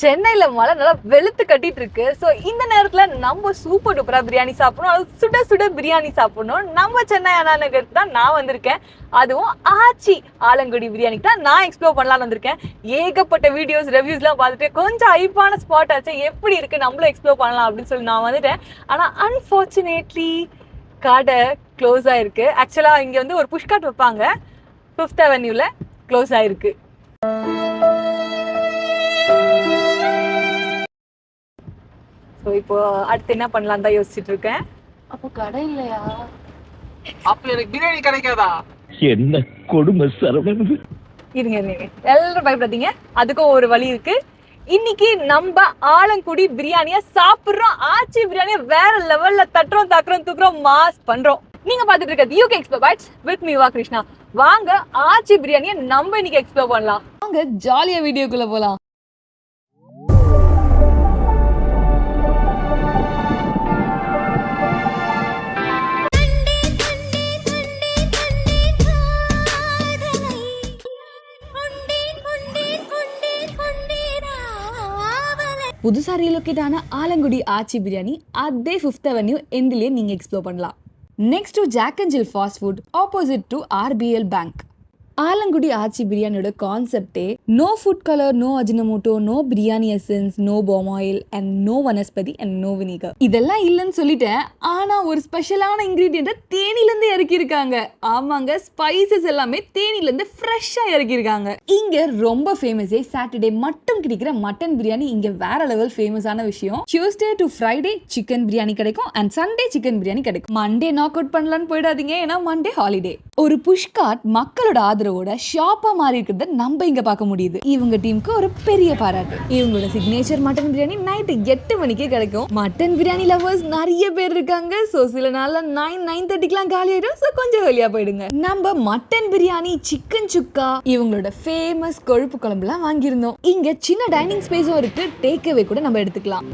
சென்னையில் மழை நல்லா வெளுத்து கட்டிட்டு இருக்கு. ஸோ இந்த நேரத்தில் நம்ம சூப்பர் டூப்பராக பிரியாணி சாப்பிடணும். அது சுட சுட பிரியாணி சாப்பிடணும். நம்ம சென்னை அண்ணா நகருக்கு தான் நான் வந்திருக்கேன். அதுவும் ஆச்சி ஆலங்குடி பிரியாணிக்கு தான் நான் எக்ஸ்ப்ளோர் பண்ணலாம்னு வந்திருக்கேன். ஏகப்பட்ட வீடியோஸ் ரிவ்யூஸ்லாம் பார்த்துட்டு கொஞ்சம் ஹைப்பான ஸ்பாட் ஆச்சு எப்படி இருக்கு? நம்மளும் எக்ஸ்ப்ளோர் பண்ணலாம் அப்படின்னு சொல்லி நான் வந்துட்டேன். ஆனால் அன்ஃபார்ச்சுனேட்லி கடை க்ளோஸ் ஆயிருக்கு. ஆக்சுவலாக இங்கே வந்து ஒரு புஷ்காட் வைப்பாங்க. ஃபிஃப்த் அவென்யூவில் க்ளோஸ் ஆயிருக்கு. ஸோ இப்போ அடுத்து என்ன பண்ணலாம் தான் யோசிச்சுட்டு இருக்கேன். அப்போ கடை இல்லையா? அப்ப எனக்கு பிரியாணி கிடைக்காதா? என்ன கொடுமை சரவணன் இருங்க இருங்க எல்லாரும் பயப்படாதீங்க. அதுக்கும் ஒரு வழி இருக்கு. இன்னைக்கு நம்ம ஆலங்குடி பிரியாணிய சாப்பிடுறோம். ஆச்சி பிரியாணிய வேற லெவல்ல தட்டுறோம் தக்குறோம் தூக்குறோம் மாஸ் பண்றோம். நீங்க பாத்துட்டு இருக்கிறது UK explore bites with Meeva Krishna. வாங்க ஆச்சி பிரியாணிய நம்ம இன்னைக்கு எக்ஸ்ப்ளோர் பண்ணலாம். வாங்க ஜாலியா வீடியோக்குள்ள போலாம். புதுசாக ரீலொகேட் ஆன ஆலங்குடி ஆச்சி பிரியாணி அதே ஃபிஃப்த் அவென்யூ எண்ட்லயே நீங்கள் எக்ஸ்ப்ளோர் பண்ணலாம். Next to Jack and Jill fast food opposite to RBL bank Alangudi Aachi பிரியாணியோட கான்செப்டே no food colour no Ajinomoto no biryani essence no palm oil and no vanaspati and no vinegar இதெல்லாம் இல்லைன்னு சொல்லிட்டேன். ஆனால் ஒரு ஸ்பெஷலான இன்க்ரீடியண்ட்டை தேனிலேருந்து இறக்கியிருக்காங்க. ஆமாங்க ஸ்பைசஸ் எல்லாமே தேனிலேருந்து ஃப்ரெஷ்ஷாக இறக்கியிருக்காங்க. இங்கே ரொம்ப ஃபேமஸே சாட்டர்டே மட்டும் கிடைக்கிற மட்டன் பிரியாணி இங்கே வேற லெவல் ஃபேமஸான விஷயம். Tuesday to Friday chicken biryani கிடைக்கும் அண்ட் சண்டே சிக்கன் பிரியாணி கிடைக்கும். மண்டே நாக் அவுட் பண்ணலான்னு போயிடாதீங்க. ஏன்னா மண்டே ஹாலிடே ஒரு புஷ்கார்ட் மக்களோட ஆதரவு ஆதரவோட ஷாப்பா மாறி இருக்கிறத நம்ம இங்க பார்க்க முடியுது. இவங்க டீமுக்கு ஒரு பெரிய பாராட்டு. இவங்களோட சிக்னேச்சர் மட்டன் பிரியாணி நைட்டு எட்டு மணிக்கே கிடைக்கும். மட்டன் பிரியாணி லவர்ஸ் நிறைய பேர் இருக்காங்க. ஸோ சில நாள்ல நைன் நைன் தேர்ட்டிக்கெலாம் காலி ஆயிடும். ஸோ கொஞ்சம் வெளியா போயிடுங்க. நம்ம மட்டன் பிரியாணி சிக்கன் சுக்கா இவங்களோட ஃபேமஸ் கொழுப்பு குழம்புலாம் வாங்கியிருந்தோம். இங்க சின்ன டைனிங் ஸ்பேஸும் இருக்கு. டேக்அவே கூட நம்ம எடுத்துக்கலாம்.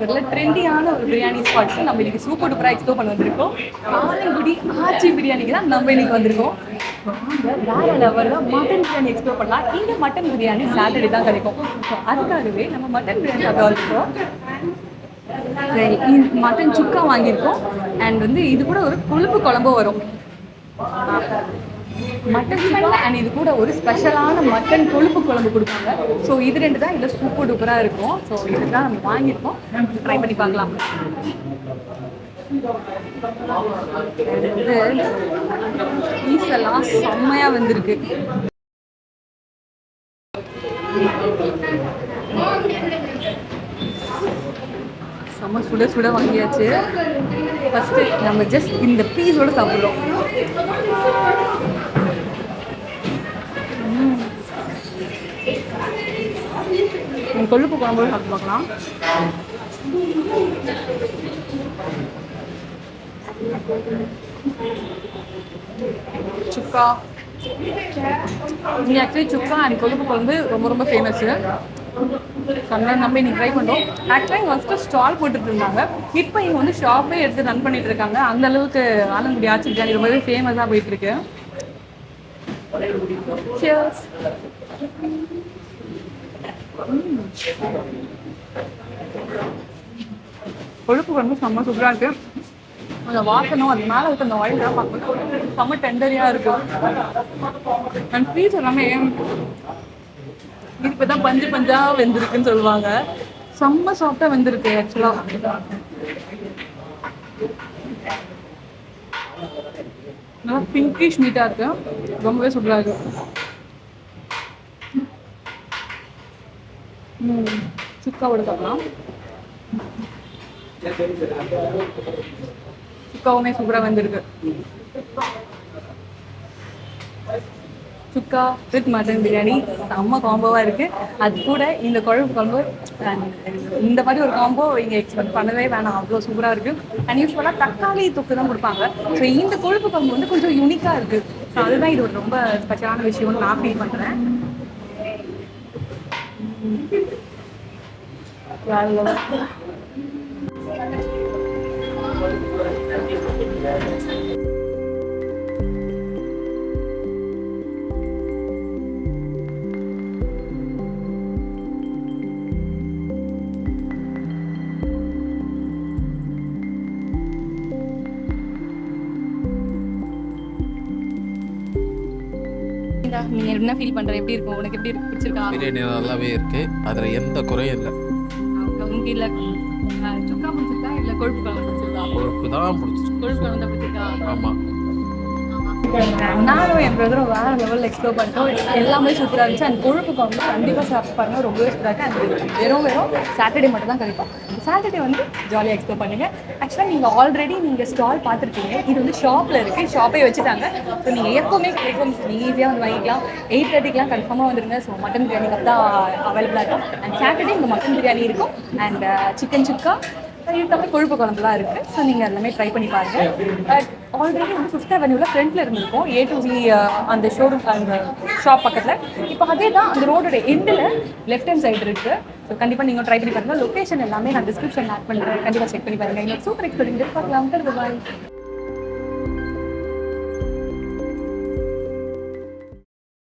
நம்ம ட்ரெண்டியான ஒரு பிரியாணி ஸ்பாட்ஸ் நம்ம இன்னைக்கு சூப்பர் டூப்பராக எக்ஸ்ப்ளோர் பண்ண வந்திருக்கோம். ஆலங்குடி ஆச்சி பிரியாணிக்கு தான் நம்ம இன்னைக்கு வந்திருக்கோம். வேற லெவலில் மட்டன் பிரியாணி எக்ஸ்ப்ளோர் பண்ணலாம். இந்த மட்டன் பிரியாணி சாட்டர்டே தான் கிடைக்கும். ஸோ அதுக்காகவே நம்ம மட்டன் பிரியாணி சாப்பிட வந்திருக்கோம். மட்டன் சுக்கா வாங்கியிருக்கோம். அண்ட் வந்து இது கூட ஒரு கொழுப்பு குழம்பு வரும். மட்டன் ஸ்மெல் அண்ட் இது கூட ஒரு ஸ்பெஷலான மட்டன் கொழுப்பு குழம்பு கொடுப்பாங்க. ஸோ இது ரெண்டு தான் இதில் சூப்பர் டூப்பராக இருக்கும். ஸோ இதுதான் நம்ம வாங்கியிருக்கோம். ட்ரை பண்ணி பார்க்கலாம். பீஸ் எல்லாம் செம்மையாக வந்திருக்கு. செம்ம சுட சுட வாங்கியாச்சு. ஃபஸ்ட்டு நம்ம ஜஸ்ட் இந்த பீஸோட சாப்பிட்றோம். ம். கொழுப்பு குழம்பு சாப்பிட்டு பார்க்கலாம். சுக்கா. இங்கே ஆக்சுவலி சுக்கா அண்ட் கொழுப்பு குழம்பு ரொம்ப ரொம்ப ஃபேமஸ்ஸு அதனால நம்பி இன்னைக்கு ட்ரை பண்ணோம் ஆக்சுவலாக இங்கே ஃபஸ்ட்டு ஸ்டால் போட்டுட்டு இருந்தாங்க. இப்போ இங்கே வந்து ஷாப்பே எடுத்து ரன் பண்ணிட்டு இருக்காங்க. அந்த அளவுக்கு ஆலங்குடி ஆச்சி பிரியாணி ரொம்பவே ஃபேமஸாக போயிட்டு இருக்கு. Cheers. கொழுப்பு குழம்பு செம்ம சூப்பராக இருக்கு. அந்த வாசனும் அது மேலே இருக்க அந்த ஆயில் தான் பார்க்கும்போது செம்ம டெண்டரியாக இருக்கும் அண்ட் ஃப்ரீஸ் எல்லாமே இது இப்போ தான் பஞ்சு பஞ்சாக வெந்திருக்குன்னு சொல்லுவாங்க. செம்ம சாஃப்டாக வெந்திருக்கு ஆக்சுவலாக நல்லா பிங்கிஷ் மீட்டாக இருக்கு. ரொம்பவே சூப்பராக இருக்கு. ம் சுக்காவோட சுக்காவுமே சூப்பராக வந்திருக்கு. சுக்கா வித் மட்டன் பிரியாணி செம்ம காம்போவாக இருக்குது அது கூட இந்த குழம்பு குழம்பு இந்த மாதிரி ஒரு காம்போ இங்கே எக்ஸ்பெக்ட் பண்ணவே வேணாம். அவ்வளோ சூப்பராக இருக்குது அண்ட் யூஸ்வலாக தக்காளி தொக்கு தான் கொடுப்பாங்க. ஸோ இந்த கொழுப்பு குழம்பு வந்து கொஞ்சம் யூனிக்காக இருக்குது ஸோ அதுதான் இது ஒரு ரொம்ப ஸ்பெஷலான விஷயம்னு நான் ஃபீல் பண்ணுறேன் வேற நீங்க என்ன ஃபீல் பண்ற? எப்படி இருக்கும்? உனக்கு எப்படி இருக்கு? பிடிச்சிருக்கா? பிரியாணி நல்லாவே இருக்கு. அதுல எந்த குறையும் இல்லை. உங்க இல்ல சுக்கா பிடிச்சிருக்கா? இல்ல கொழுப்பு குழம்பு பிடிச்சிருக்கா? கொழுப்பு தான் பிடிச்சிருக்கு. கொழுப்பு குழம்பு பிடிச்சிருக்கா? ஆமா. நானும் என் பிரதரும் வேற லெவலில் எக்ஸ்ப்ளோர் பண்ணிட்டோம். எல்லாமே சூப்பராக இருந்துச்சு. அண்ட் கொழுப்புக்கு வந்து கண்டிப்பாக சாப்பிட்டு பாருங்க ரொம்பவே சூப்பராக இருக்குது அண்ட் வெறும் வெறும் சாட்டர்டே மட்டும் தான் கிடைக்கும் சாட்டர்டே வந்து ஜாலியாக எக்ஸ்ப்ளோர் பண்ணுங்கள் ஆக்சுவலாக நீங்கள் ஆல்ரெடி நீங்கள் ஸ்டால் பார்த்துருக்கீங்க இது வந்து ஷாப்பில் இருக்குது ஷாப்பே வச்சுட்டாங்க. ஸோ நீங்கள் எப்போவுமே கிடைக்கும். நீங்கள் ஈஸியாக வந்து வாங்கிக்கலாம். எயிட் தேர்ட்டிக்கெலாம் கன்ஃபார்மாக வந்துருங்க. ஸோ மட்டன் பிரியாணி கப் தான் அவைலபிளாக இருக்கும். அண்ட் சாட்டர்டே இங்கே மட்டன் பிரியாணி இருக்கும். அண்ட் சிக்கன் சுக்கா இது கொழுப்பு குழம்புலாம் இருக்குது ஸோ நீங்கள் எல்லாமே ட்ரை பண்ணி பாருங்கள் பட் ஆல்ரெடி வந்து ஃபிஃப்த் அவென்யூவில் ஃப்ரண்ட்டில் இருந்திருக்கும். ஏ டு சி அந்த ஷோரூம் அந்த ஷாப் பக்கத்தில். இப்போ அதே தான் அந்த ரோடோட எண்டில் லெஃப்ட் ஹேண்ட் சைடு இருக்குது ஸோ கண்டிப்பாக நீங்கள் ட்ரை பண்ணி பாருங்கள் லொக்கேஷன் எல்லாமே நான் டிஸ்கிரிப்ஷன் ஆட் பண்ணுறேன் கண்டிப்பாக செக் பண்ணி பாருங்கள் இன்னொரு சூப்பர் எக்ஸ்பீரியன்ஸ் பார்க்கலாம். பாய்